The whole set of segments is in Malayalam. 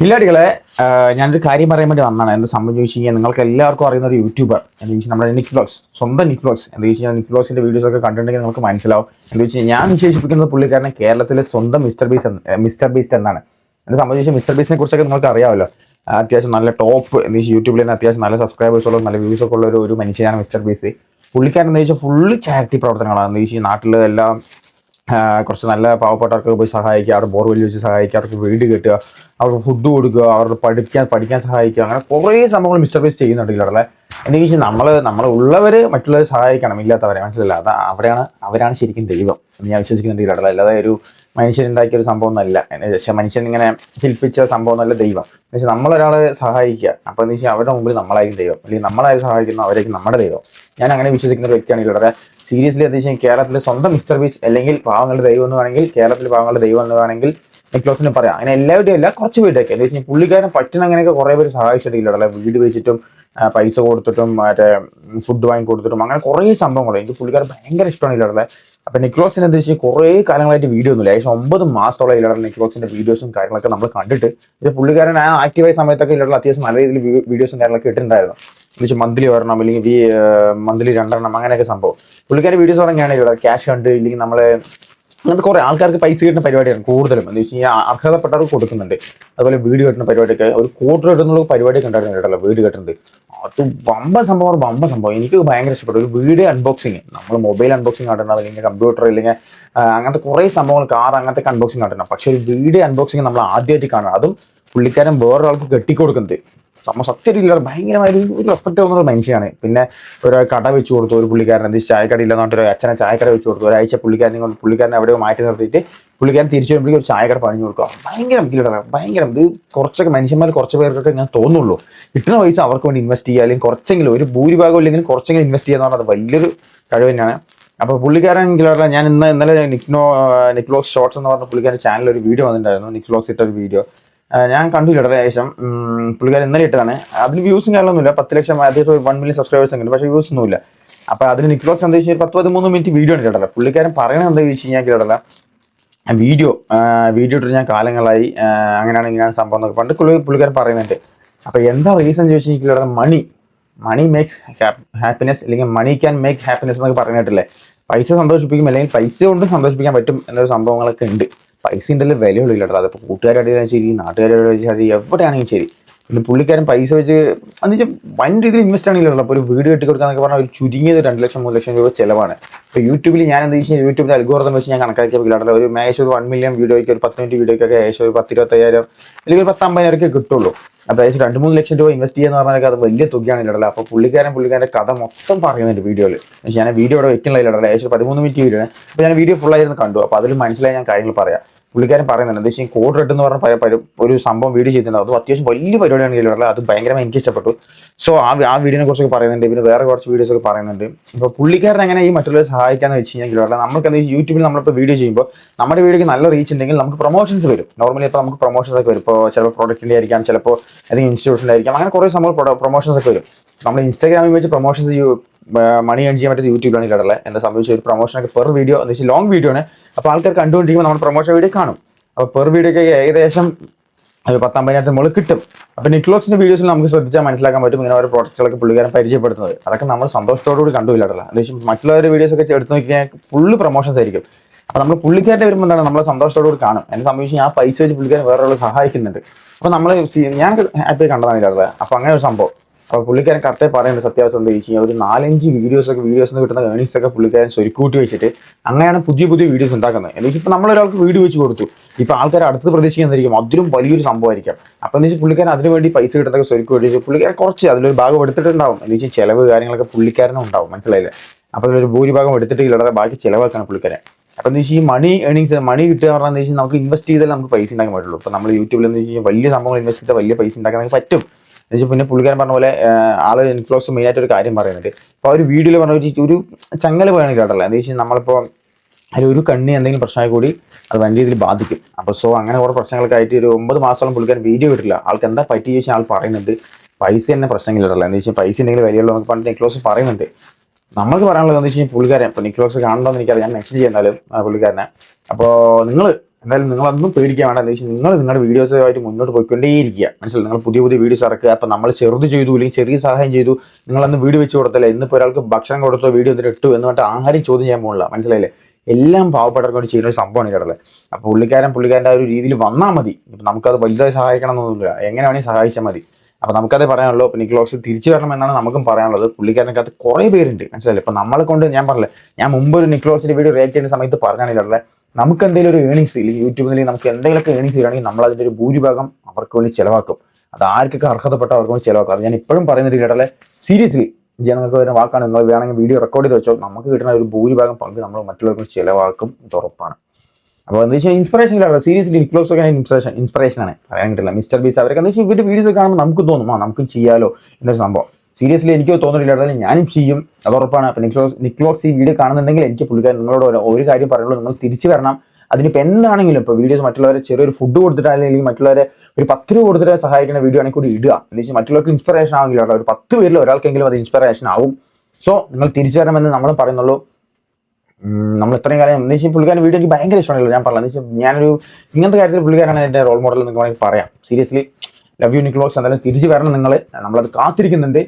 ഇല്ലാടികളെ ഞാനൊരു കാര്യം പറയാൻ വേണ്ടി വന്നതാണ്. എന്ത് സംഭവം ചോദിച്ചു കഴിഞ്ഞാൽ നിങ്ങൾക്ക് എല്ലാവർക്കും അറിയുന്ന ഒരു യൂട്യൂബർ എന്ന് ചോദിച്ചാൽ നമ്മുടെ നിക് സ്വന്തം നിക് എന്ന് ചോദിച്ചാൽ നിക് വ്ലോഗ്സിന്റെ വീഡിയോസ് ഒക്കെ കണ്ടിട്ടുണ്ടെങ്കിൽ നിങ്ങൾക്ക് മനസ്സിലാവും. എന്ന് വെച്ചാൽ ഞാൻ വിശേഷിപ്പിക്കുന്നത് പുള്ളിക്കാരനെ കേരളത്തിലെ സ്വന്തം മിസ്റ്റർ ബീസ് മിസ്റ്റർ ബീസ്റ്റ് എന്നാണ്. എന്നെ സംബന്ധിച്ച് മിസ്റ്റർ ബീസിനെ കുറിച്ചൊക്കെ നിങ്ങൾക്ക് അറിയാമല്ലോ. അത്യാവശ്യം നല്ല ടോപ്പ് എന്ന് വെച്ചാൽ യൂട്യൂബിൽ തന്നെ അത്യാവശ്യം നല്ല സബ്സ്ക്രൈബേഴ്സുള്ള നല്ല വ്യൂസ് ഒക്കെ ഉള്ള ഒരു മനുഷ്യനാണ് മിസ്റ്റർ ബീസ് പുള്ളിക്കാരൻ എന്ന് വെച്ചാൽ ഫുള്ള് ചാരിറ്റി പ്രവർത്തനങ്ങളാണ്. എന്ന് എല്ലാം ആ, കുറച്ച് നല്ല പാവപ്പെട്ടവർക്ക് പോയി സഹായിക്കുക അവരുടെ ബോർവെൽ വെച്ച് സഹായിക്കുക അവർക്ക് വീട് കെട്ടുക അവർക്ക് ഫുഡ് കൊടുക്കുക അവർക്ക് പഠിക്കാൻ പഠിക്കാൻ സഹായിക്കുക അങ്ങനെ കുറേ സംഭവങ്ങൾ മിസ്റ്റർ ഫേസ് ചെയ്യുന്നുണ്ട് ഇവിടെ എന്ന് നമ്മൾ നമ്മൾ ഉള്ളവർ മറ്റുള്ളവരെ സഹായിക്കണം ഇല്ലാത്തവരെ മനസ്സിലല്ല അത് അവിടെയാണ് അവരാണ് ശരിക്കും ദൈവം. എന്ന് ഞാൻ വിശ്വസിക്കുന്നുണ്ട് ഇവിടെ അല്ലാതെ ഒരു മനുഷ്യൻ ഉണ്ടാക്കിയ ഒരു സംഭവം എന്ന് വെച്ചാൽ മനുഷ്യൻ ഇങ്ങനെ ശില്പിച്ച സംഭവം എന്നല്ല ദൈവം. എന്ന് വെച്ചാൽ നമ്മളൊരാളെ സഹായിക്കുക. അപ്പോൾ എന്ന് വെച്ചാൽ അവരുടെ മുമ്പിൽ നമ്മളായിരിക്കും ദൈവം. അല്ലെങ്കിൽ നമ്മളായി സഹായിക്കുന്ന അവരായിരിക്കും നമ്മുടെ ദൈവം. ഞാൻ അങ്ങനെ വിശ്വസിക്കുന്ന ഒരു വ്യക്തിയാണ് ഇവിടെ സീരിയസ്ലി എന്താ വെച്ചാൽ കേരളത്തിലെ സ്വന്തം മിസ്റ്റർ ബീസ് അല്ലെങ്കിൽ പാവങ്ങളുടെ ദൈവം എന്ന് വേണമെങ്കിൽ കേരളത്തിലെ പാവങ്ങളുടെ ദൈവം എന്ന് വേണമെങ്കിൽ നിക്ലോസിന് പറയാം. അങ്ങനെ എല്ലാവരുടെയും അല്ല കുറച്ച് പേരുടെയൊക്കെ. എന്താ വെച്ചാൽ പുള്ളിക്കാരൻ പറ്റുന്ന അങ്ങനെയൊക്കെ കുറേ പേര് സഹായിച്ചിട്ടില്ല. വീട് വെച്ചിട്ടും പൈസ കൊടുത്തിട്ടും മറ്റേ ഫുഡ് വാങ്ങി കൊടുത്തിട്ടും അങ്ങനെ കുറേ സംഭവങ്ങൾ എനിക്ക് പുള്ളിക്കാരൻ ഭയങ്കര ഇഷ്ടമാണ് ഇല്ലാതെ അപ്പൊ നിക്ലോസിന് എന്താ വെച്ചാൽ കുറേ കാലങ്ങളായിട്ട് വീഡിയോ ഒന്നുമില്ല. ഏകദേശം ഒമ്പത് മാസത്തോളം ഇല്ലാതെ നിക്ലോസിന്റെ വീഡിയോസും കാര്യങ്ങളൊക്കെ നമ്മൾ കണ്ടിട്ട് ഇത് പുള്ളിക്കാരൻ ആ ആക്റ്റീവായ സമയത്തൊക്കെ ഇല്ലാതെ അത്യാവശ്യം നല്ല രീതിയിൽ വീഡിയോസും കാര്യങ്ങളൊക്കെ ഇട്ടിട്ടുണ്ടായിരുന്നു. എന്നുവെച്ചാൽ മന്ത്ലി ഒരെണ്ണം അല്ലെങ്കിൽ മന്ത്ലി രണ്ടെണ്ണം അങ്ങനെയൊക്കെ സംഭവം. പുള്ളിക്കാരുടെ വീഡിയോസ് പറഞ്ഞാണ് ഇവിടെ ക്യാഷ് കണ്ട് ഇല്ലെങ്കിൽ നമ്മൾ അങ്ങനത്തെ കുറെ ആൾക്കാർക്ക് പൈസ കിട്ടുന്ന പരിപാടിയാണ് കൂടുതലും. എന്ന് വെച്ച് കഴിഞ്ഞാൽ അർഹതപ്പെട്ടവർക്ക് കൊടുക്കുന്നുണ്ട്. അതുപോലെ വീട് കെട്ടുന്ന പരിപാടിയൊക്കെ ഒരു കോട്ടർ കിട്ടുന്ന പരിപാടിയൊക്കെ ഉണ്ടായിരുന്നു കേട്ടല്ലോ വീട് കെട്ടുന്നത് അത് വമ്പ സംഭവം വമ്പ സംഭവം. എനിക്ക് ഭയങ്കര ഇഷ്ടപ്പെട്ടു. ഒരു വീട് അൺബോക്സിങ് നമ്മൾ മൊബൈൽ അൺബോക്സിങ് കണ്ടിട്ടുണ്ട് അല്ലെങ്കിൽ കമ്പ്യൂട്ടർ അല്ലെങ്കിൽ അങ്ങനത്തെ കുറേ സംഭവങ്ങൾ കാർ അങ്ങനത്തെ അൺബോക്സിങ് കണ്ടിട്ടുണ്ട് പക്ഷേ ഒരു വീട് അൺബോക്സിങ് നമ്മൾ ആദ്യമായിട്ട് കാണണം അതും പുള്ളിക്കാരൻ വേറൊരാൾക്ക് കെട്ടിക്കൊടുക്കുന്നത്. നമ്മ ഇല്ല ഭയങ്കരമായ ഒരു റെസ്പെക്ട് തോന്നുന്ന ഒരു മനുഷ്യനാണ്. പിന്നെ ഒരു കട വെച്ച് കൊടുത്തു. ഒരു പുള്ളിക്കാരൻ എന്ത് ചായക്കട ഇല്ല എന്നിട്ട് ഒരു അച്ഛനെ ചായക്കട വെച്ച് കൊടുത്തു. ഒരാഴ്ച പുള്ളിക്കാരനെ കൊണ്ട് പുള്ളിക്കാരനെ അവിടെ മാറ്റി നിർത്തിയിട്ട് പുള്ളിക്കാരൻ തിരിച്ചു വരുമ്പോഴേക്കും ഒരു ചായക്കട പണിഞ്ഞു കൊടുക്കുക. ഭയങ്കര കിലട ഭയങ്കര. ഇത് കുറച്ചൊക്കെ മനുഷ്യന്മാർ കുറച്ച് പേർക്കൊക്കെ ഞാൻ തോന്നുള്ളൂ കിട്ടുന്ന പൈസ അവർക്ക് വേണ്ടി ഇൻവെസ്റ്റ് ചെയ്യുക. അല്ലെങ്കിൽ കുറച്ചെങ്കിലും ഒരു ഭൂരിഭാഗം ഇല്ലെങ്കിലും കുറച്ചെങ്കിലും ഇൻവെസ്റ്റ് ചെയ്യുക അത് വലിയൊരു കഴിവ് തന്നെയാണ്. അപ്പോൾ പുള്ളിക്കാരൻ കിലോറ ഞാൻ ഇന്ന് ഇന്നലെ നിക്നോ നിക്ലോക്സ് ഷോർട്സ് എന്ന് പറഞ്ഞ പുള്ളിക്കാരൻ ചാനലിൽ ഒരു വീഡിയോ വന്നിട്ടുണ്ടായിരുന്നു. നിക്ലോക്സ് ഇട്ട ഒരു വീഡിയോ ഞാൻ കണ്ടു ഇടല ഏകദേശം പുള്ളിക്കാരി ഇന്നലെ ഇട്ടതാണ്. അതിന് വ്യൂസും കാര്യമൊന്നുമില്ല പത്ത് ലക്ഷം അത്യാവശ്യം വൺ മില്യൺ സബ്സ്ക്രൈബേഴ്സ് ഉണ്ട് പക്ഷേ വ്യൂസ് ഒന്നുമില്ല. അപ്പോൾ അതിന് നിക്ലോസ് എന്താ വെച്ചാൽ പത്ത് പതിമൂന്ന് മിനിറ്റ് വീഡിയോ ഉണ്ട് കേട്ടല്ലോ പുള്ളിക്കാരൻ പറയണത് എന്താ വെച്ച് കഴിഞ്ഞാൽ കേട്ടല്ല വീഡിയോ വീഡിയോ ഇട്ടിട്ട് ഞാൻ കാലങ്ങളായി അങ്ങനെയാണ് ഇങ്ങനെയാണ് സംഭവം എന്നൊക്കെ പണ്ട് പുള്ളി പുള്ളിക്കാരൻ പറയുന്നുണ്ട്. അപ്പൊ എന്താ റീസൺ ചോദിച്ചു കഴിഞ്ഞാൽ മണി മണി മേക്സ് ഹാപ്പിനെസ് അല്ലെങ്കിൽ മണി ക്യാൻ മേക്ക് ഹാപ്പിനെസ് എന്നൊക്കെ പറഞ്ഞിട്ടില്ലേ. പൈസ സന്തോഷിപ്പിക്കും അല്ലെങ്കിൽ പൈസ കൊണ്ട് സന്തോഷിപ്പിക്കാൻ പറ്റും എന്നൊരു സംഭവങ്ങളൊക്കെ ഉണ്ട്. പൈസ ഉണ്ടല്ലോ വിലയുള്ളൂ കേട്ടോ അതിപ്പോൾ കൂട്ടുകാരുടെ ശരി നാട്ടുകാരുടെ ശരി എവിടെയാണെങ്കിലും ശരി. പിന്നെ പുള്ളിക്കാരൻ പൈസ വെച്ച് എന്ന് വെച്ചാൽ വൻ രീതിയിൽ ഇൻവെസ്റ്റ് ആണെങ്കിലോ അപ്പോൾ ഒരു വീട് കെട്ടി കൊടുക്കാന്നൊക്കെ പറഞ്ഞാൽ ഒരു ചുരുങ്ങിയത് രണ്ട് ലക്ഷം മൂന്ന് ലക്ഷം രൂപ ചിലവാണ്. ഇപ്പോൾ യൂട്യൂബിൽ ഞാൻ എന്താ വെച്ചാൽ യൂട്യൂബിൽ അൽഗോർദം വെച്ച് ഞാൻ കണക്കാക്കിയപ്പോൾ ഒരു മേശം ഒരു വൺ മില്യൺ വീഡിയോയ്ക്ക് ഒരു പത്ത് മിനിറ്റ് വീഡിയോയ്ക്കൊക്കെ ഏകദേശം ഒരു പത്തിരുപത്തയ്യായിരം അല്ലെങ്കിൽ ഒരു പത്ത് അമ്പതിനായിരമൊക്കെ കിട്ടുള്ളൂ. ഏകദേശം രണ്ട് മൂന്ന് ലക്ഷം രൂപ ഇൻവെസ്റ്റ് ചെയ്യുന്ന പറഞ്ഞാൽ അത് വലിയ തുകയാണ് ഇല്ലടല്ല അപ്പോൾ പുള്ളിക്കാരൻ പുള്ളിക്കാരന്റെ കഥ മൊത്തം പറയുന്നുണ്ട് വീഡിയോയിൽ. പക്ഷേ ഞാൻ വീഡിയോ ഇവിടെ വെക്കുന്നില്ല ഇല്ലടല്ല ഏകദേശം പതിമൂന്ന് മിനിറ്റ് വീഡിയോ ആണ്. അപ്പോൾ ഞാൻ വീഡിയോ ഫുൾ ആയിരുന്നു കണ്ടു. അപ്പോൾ അതിൽ മനസ്സിലായി ഞാൻ കാര്യങ്ങൾ പറയാം. പുള്ളിക്കാരൻ പറയുന്നുണ്ട് എന്താ വെച്ചാൽ കോഡ് റെഡ് എന്ന് പറഞ്ഞ ഒരു സംഭവം വീഡിയോ ചെയ്തിട്ടുണ്ട്. അത് അത്യാവശ്യം വലിയ പരിപാടിയാണ് ഇല്ലടല്ല അത് ഭയങ്കരമായി എനിക്ക് ഇഷ്ടപ്പെട്ടു. സോ ആ ആ വീഡിയോനെ കുറിച്ചൊക്കെ പറയുന്നുണ്ട്. പിന്നെ വേറെ കുറച്ച് വീഡിയോസ് ഒക്കെ പറയുന്നുണ്ട്. ഇപ്പോൾ പുള്ളിക്കാരൻ എങ്ങനെ ഈ മറ്റുള്ളവരെ സഹായിക്കാന്ന് വെച്ച് കഴിഞ്ഞാൽ ഇല്ലടല്ല നമുക്ക് എന്താ യൂട്യൂബിൽ നമ്മളിപ്പോൾ വീഡിയോ ചെയ്യുമ്പോൾ നമ്മുടെ വീഡിയോക്ക് നല്ല റീച്ച് ഉണ്ടെങ്കിൽ നമുക്ക് പ്രൊമോഷൻസ് വരും. നോർമലി ഇപ്പോൾ നമുക്ക് പ്രൊമോഷൻസ് ഒക്കെ വരും. ഇപ്പോൾ ചിലപ്പോൾ പ്രോഡക്റ്റിന്റെ ആയിരിക്കാം ചിലപ്പോൾ ഏതെങ്കിലും ഇൻസ്റ്റിറ്റ്യൂഷനിലായിരിക്കാം. അങ്ങനെ കുറേ സംഭവം പ്രൊമോഷൻസ് ഒക്കെ വരും. നമ്മൾ ഇൻസ്റ്റാഗ്രാമിൽ വെച്ച് പ്രൊമോഷൻസ് മണി ഏൺ ചെയ്യാൻ പറ്റുന്ന യൂട്യൂബിലാണ് ഇടല്ലേ എന്താ സംബന്ധിച്ച് ഒരു പ്രൊമോഷനൊക്കെ പെർ വീഡിയോ എന്ന് വെച്ചാൽ ലോങ് വീഡിയോ ആണ്. അപ്പോൾ ആൾക്കാർ കണ്ടുകൊണ്ടിരിക്കുമ്പോൾ നമ്മൾ പ്രൊമോഷൻ വീഡിയോ കാണും. അപ്പോൾ പെർ വീഡിയോയ്ക്ക് ഏകദേശം ഒരു പത്തമ്പതിനായിരത്തിന് മുകളിൽ കിട്ടും. അപ്പോൾ നെറ്റ്ലോക്സിന്റെ വീഡിയോസിൽ നമുക്ക് ശ്രദ്ധിച്ചാൽ മനസ്സിലാക്കാൻ പറ്റും ഇങ്ങനെ ഓരോ പ്രോഡക്റ്റുകളൊക്കെ പുള്ളിക്കാരൻ പരിചയപ്പെടുത്തുന്നത്. അതൊക്കെ നമ്മൾ സന്തോഷത്തോടു കൂടി കണ്ടുമില്ലാടല്ല എന്താ മറ്റുള്ളവരുടെ വീഡിയോസ് ഒക്കെ എടുത്ത് നോക്കിയാൽ ഫുള്ള് പ്രൊമോഷൻസ് ആയിരിക്കും. അപ്പോൾ നമ്മൾ പുള്ളിക്കാരുടെ വരുമ്പോൾ എന്താണ്? നമ്മൾ സന്തോഷത്തോടു കൂടി കാണും. എന്നെ സംബന്ധിച്ച് ഞാൻ പൈസ വെച്ച് പുള്ളിക്കാരൻ വേറെ ഒരാൾ സഹായിക്കുന്നുണ്ട് അപ്പോൾ നമ്മൾ ഞാൻ ഹാപ്പി കണ്ടതാണ് ഇല്ലാതെ അപ്പോൾ അങ്ങനെ ഒരു സംഭവം. അപ്പോൾ പുള്ളിക്കാരൻ കറക്റ്റായി പറയുന്നത് സത്യാവസ്ഥ എന്താ വെച്ച് ഒരു നാലഞ്ച് വീഡിയോസ് ഒക്കെ വീഡിയോസ് കിട്ടുന്ന ഏണിങ്സ് ഒക്കെ പുള്ളിക്കാരൻ സ്വരുക്കൂട്ടി വെച്ചിട്ട് അങ്ങനെയാണ് പുതിയ പുതിയ വീഡിയോസ് ഉണ്ടാക്കുന്നത്. എനിക്ക് ഇപ്പൊ നമ്മളൊരാൾക്ക് വീഡിയോ വെച്ച് കൊടുത്തു. ഇപ്പോൾ ആൾക്കാർ അടുത്ത് പ്രതീക്ഷിക്കുന്നതായിരിക്കും. അതിലും വലിയൊരു സംഭവമായിരിക്കും. അപ്പോൾ എന്ന് വെച്ചാൽ പുള്ളിക്കാരൻ അതിന് വേണ്ടി പൈസ കിട്ടുന്നതൊക്കെ സ്വരുക്കൂട്ടി വെച്ച് പുള്ളിക്കാരൻ കുറച്ച് അതിലൊരു ഭാഗം എടുത്തിട്ടുണ്ടാവും. എന്ന് വെച്ചാൽ ചിലവ് കാര്യങ്ങളൊക്കെ പുള്ളിക്കാരനും ഉണ്ടാവും. മനസ്സിലായില്ലേ? അപ്പോൾ അതിലൊരു ഭൂരിഭാഗം എടുത്തിട്ട് ഇല്ലാതെ ബാക്കി ചിലവാക്കാണ് പുള്ളിക്കാരൻ. അപ്പോൾ എന്ന് വെച്ചാൽ ഈ മണി ഏണിങ്സ് മണി കിട്ടുക എന്ന് പറഞ്ഞാൽ നമുക്ക് ഇൻവെസ്റ്റ് ചെയ്താൽ നമുക്ക് പൈസ ഉണ്ടാക്കാൻ പറ്റുള്ളൂ. ഇപ്പോൾ നമ്മൾ യൂട്യൂബിൽ എന്ന് വെച്ച് കഴിഞ്ഞാൽ വലിയ സംഭവങ്ങൾ ഇൻവെസ്റ്റ് ചെയ്താൽ വലിയ പൈസ ഉണ്ടാക്കാൻ പറ്റും. എന്നുവെച്ചാൽ പിന്നെ പുള്ളിക്കാരൻ പറഞ്ഞ പോലെ ആൾ മെയിൻ ആയിട്ട് ഒരു കാര്യം പറയുന്നുണ്ട്. അപ്പോൾ ആ ഒരു വീഡിയോയിൽ പറഞ്ഞ ഒരു ചങ്ങല പോയാണ് കേട്ടല്ലോ എന്താ വെച്ചാൽ നമ്മളിപ്പോൾ അതിൽ ഒരു കണ്ണി എന്തെങ്കിലും പ്രശ്നമായി കൂടി അത് വലിയ രീതിയിൽ ബാധിക്കും. അപ്പോൾ സോ അങ്ങനെ കുറേ പ്രശ്നങ്ങളൊക്കെ ആയിട്ട് ഒരു ഒമ്പത് മാസത്തോളം പുള്ളിക്കാരൻ വീഡിയോ ഇട്ടില്ല ആൾക്ക് എന്താ പറ്റി ചോദിച്ചാൽ ആൾ പറയുന്നുണ്ട്. പൈസ തന്നെ പ്രശ്നങ്ങളില്ല എന്താ വെച്ചാൽ പൈസ ഉണ്ടെങ്കിൽ വലിയുള്ളൂ നമുക്ക് പണ്ട് നിക്ലോസ് പറയുന്നുണ്ട്. നമ്മൾക്ക് പറയാനുള്ളത് എന്താ വെച്ച് കഴിഞ്ഞാൽ പുള്ളിക്കാരൻ ഇപ്പോൾ നിക്ലോസ് കാണണമെന്ന് എനിക്കറിയാം. ഞാൻ മെൻഷൻ ചെയ്യുന്നാലും പുള്ളിക്കാരനെ. അപ്പോൾ നിങ്ങൾ എന്തായാലും നിങ്ങളൊന്നും പേടിക്കാൻ വേണ്ട. അല്ലെങ്കിൽ നിങ്ങൾ നിങ്ങളുടെ വീഡിയോസുമായിട്ട് മുന്നോട്ട് പോയിക്കൊണ്ടേയിരിക്കുക. മനസ്സിലായി? നിങ്ങൾ പുതിയ പുതിയ വീഡിയോസ് ഇറക്കുക. അപ്പം നമ്മൾ ചെറുത് ചെയ്തു അല്ലെങ്കിൽ ചെറിയ സഹായം ചെയ്തു നിങ്ങളന്ന് വീട് വെച്ച് കൊടുത്തല്ലേ ഇന്നിപ്പോൾ ഒരാൾക്ക് ഭക്ഷണം കൊടുത്തോ വീഡിയോ എന്തിനു ഇട്ടു എന്ന് പറഞ്ഞിട്ട് ആരും ചോദ്യം ചെയ്യാൻ പോകില്ല മനസ്സിലായില്ലേ? എല്ലാം പാവപ്പെട്ടവർക്കൊണ്ട് ചെയ്യുന്ന ഒരു സംഭവമാണ് ഇവിടെ അപ്പോൾ പുള്ളിക്കാരൻ പുള്ളിക്കാരന്റെ ആ ഒരു രീതിയിൽ വന്നാൽ മതി. ഇപ്പം നമുക്കത് വലുതായി സഹായിക്കണം എന്നൊന്നുമില്ല. എങ്ങനെ വേണമെങ്കിൽ സഹായിച്ചാൽ മതി. അപ്പോൾ നമുക്കതേ പറയാനുള്ളൂ. അപ്പോൾ നിക്ലോക്സ് തിരിച്ചു വരണം എന്നാണ് നമുക്കും പറയാനുള്ളത്. പുള്ളിക്കാരനകത്ത് കുറേ പേരുണ്ട്. മനസ്സിലായില്ലേ? ഇപ്പം നമ്മളെ കൊണ്ട് ഞാൻ പറഞ്ഞില്ലേ ഞാൻ മുമ്പ് ഒരു നിക്ലോക്സിന്റെ വീഡിയോ റിയാക്ട് ചെയ്യുന്ന സമയത്ത് പറഞ്ഞാണില്ലേ നമുക്ക് എന്തെങ്കിലും ഒരു ഏണിങ്സ് ഇല്ലെങ്കിൽ യൂട്യൂബിൽ നിന്ന് നമുക്ക് എന്തെങ്കിലുമൊക്കെ ഏണിങ്സ് വരികയാണെങ്കിൽ നമ്മൾ അതിന്റെ ഒരു ഭൂരിഭാഗം അവർക്ക് വേണ്ടി ചിലവാക്കും. അത് ആർക്കൊക്കെ അർഹതപ്പെട്ട അവർക്ക് വേണ്ടി ചിലവാക്കും. അത് ഞാൻ ഇപ്പോഴും പറയുന്ന കേട്ടല്ലേ സീരിയസ്ലി ജനങ്ങൾക്ക് വരുന്ന വാക്കാണ്. നിങ്ങൾ വേണമെങ്കിൽ വീഡിയോ റെക്കോർഡ് ചെയ്ത് വെച്ചോ. നമുക്ക് കിട്ടുന്ന ഒരു ഭൂരിഭാഗം പങ്ക് നമ്മൾ മറ്റുള്ളവർക്ക് ചിലവാക്കും ഇത് ഉറപ്പാണ്. അപ്പോൾ എന്താ വെച്ചാൽ ഇൻസ്പിറേഷൻ ഇല്ല. സീരിയസ്ലി ഇൻഫ്ലോസ് ഒക്കെ ഇൻസ്പിറേഷൻ ഇൻസ്പിറേഷൻ ആണ്. പറയാൻ കിട്ടില്ല. മിസ്റ്റർ ബീസ് അവരൊക്കെ എന്താ വെച്ചാൽ ഇവരുടെ വീഡിയോസ് കാണുമ്പോൾ നമുക്ക് തോന്നും. ആ നമുക്ക് ചെയ്യാലോ. എന്നൊരു സംഭവം. സീരിയസ്ലി എനിക്ക് അതായത് ഞാനും ചെയ്യും. അത് ഉറപ്പാണ്. നിക്ലോസ് നിക്ലോക്സ് ഈ വീഡിയോ കാണുന്നുണ്ടെങ്കിൽ എനിക്ക് പുള്ളിക്കാരൻ നിങ്ങളോട് ഒരു- കാര്യം പറയുള്ളൂ. നിങ്ങൾ തിരിച്ചു വരണം. അതിനിപ്പോൾ എന്താണെങ്കിലും ഇപ്പോൾ വീഡിയോസ് മറ്റുള്ളവരെ ചെറിയൊരു ഫുഡ് കൊടുത്തിട്ട് അല്ലെങ്കിൽ മറ്റുള്ളവരെ ഒരു പത്ത് രൂപ കൊടുത്തിട്ട് സഹായിക്കുന്ന വീഡിയോ ആണെങ്കിൽ കൂടി ഇടുക. എന്ന് വെച്ചാൽ മറ്റുള്ളവർക്ക് ഇൻസ്പിറേഷൻ ആവില്ല ഒരു പത്ത് പേരിൽ ഒരാൾക്കെങ്കിലും അത് ഇൻസ്പിറേഷൻ ആവും. സോ നിങ്ങൾ തിരിച്ചു വരണമെന്ന് നമ്മൾ പറയുന്നുള്ളൂ. നമ്മൾ ഇത്രയും കാലം എന്ന് വെച്ചാൽ പുള്ളിക്കാരൻ വീഡിയോ എനിക്ക് ഭയങ്കര ഇഷ്ടമാണല്ലോ. ഞാൻ പറഞ്ഞത് എന്ന് വെച്ചാൽ ഞാനൊരു ഇങ്ങനത്തെ കാര്യത്തിൽ പുള്ളിക്കാരാണ് എന്റെ റോൾ മോഡൽ എന്ന് വേണമെങ്കിൽ പറയാം. സീരിയസ്ലി ലവ് യു നിക്ലോക്സ് എന്തായാലും തിരിച്ചു വരണം നിങ്ങൾ നമ്മളത് കാത്തിരിക്കുന്നുണ്ട്.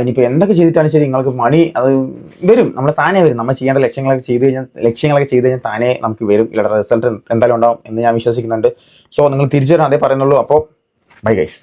ഇനിയിപ്പോൾ എന്തൊക്കെ ചെയ്തിട്ടാണ് ശരി നിങ്ങൾക്ക് മണി അത് വരും. നമ്മൾ താനേ വരും. നമ്മൾ ചെയ്യേണ്ട ലക്ഷ്യങ്ങളൊക്കെ ചെയ്ത് കഴിഞ്ഞാൽ ലക്ഷ്യങ്ങളൊക്കെ ചെയ്ത് കഴിഞ്ഞാൽ താനേ നമുക്ക് വരും. ഇല്ല റിസൾട്ട് എന്തായാലും ഉണ്ടാവും എന്ന് ഞാൻ വിശ്വസിക്കുന്നുണ്ട്. സോ നിങ്ങൾ തിരിച്ചു വരാൻ അതേ പറയുന്നുള്ളൂ. അപ്പോൾ ബൈ ഗൈസ്